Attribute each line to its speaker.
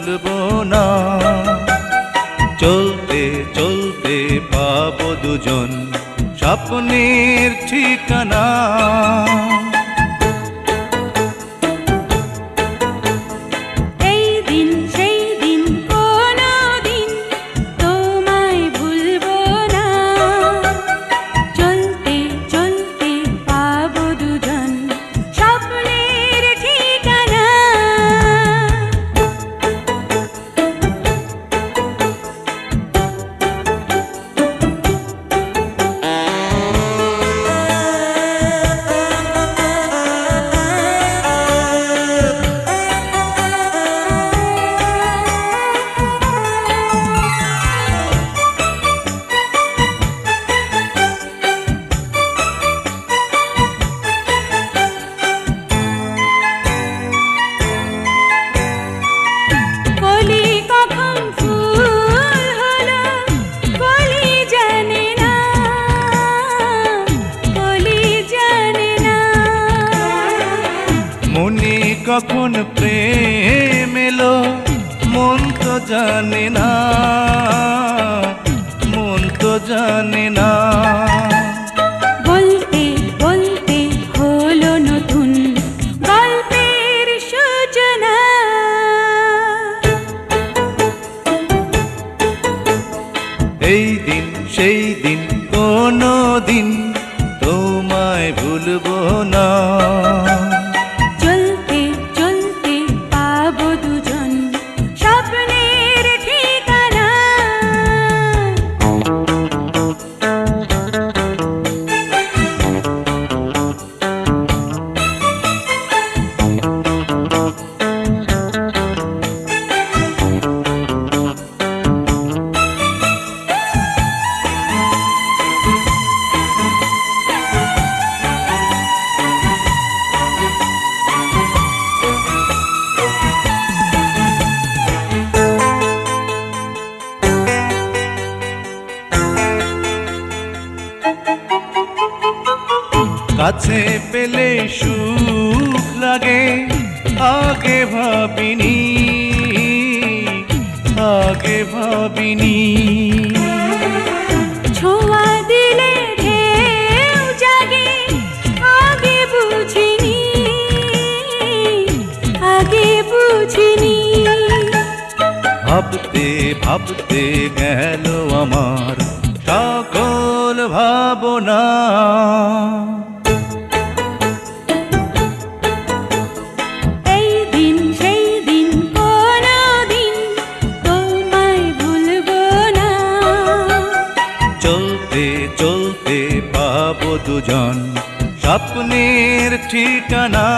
Speaker 1: ভুলবো না। চলতে চলতে পাবো দুজন স্বপ্নের ঠিকানা।
Speaker 2: কখন
Speaker 1: প্রেম এলো মন তো জানে না মন তো জানে না।
Speaker 2: বলতে বলতে হলো নতুন গল্পের সূচনা।
Speaker 1: এই দিন সেই দিন কোনো দিন তোমায় ভুলবো না। কাছে পেলে সুখ লাগে আগে ভাবিনি আগে ভাবিনি।
Speaker 2: ছোঁয়া দিলে ঢেউ জাগে আগে বুঝিনি আগে বুঝিনি।
Speaker 1: ভাবতে ভাবতে গেল আমার সকল ভাবনা। চলতে চলতে পাবো দুজন। স্বপ্নের ঠিকানা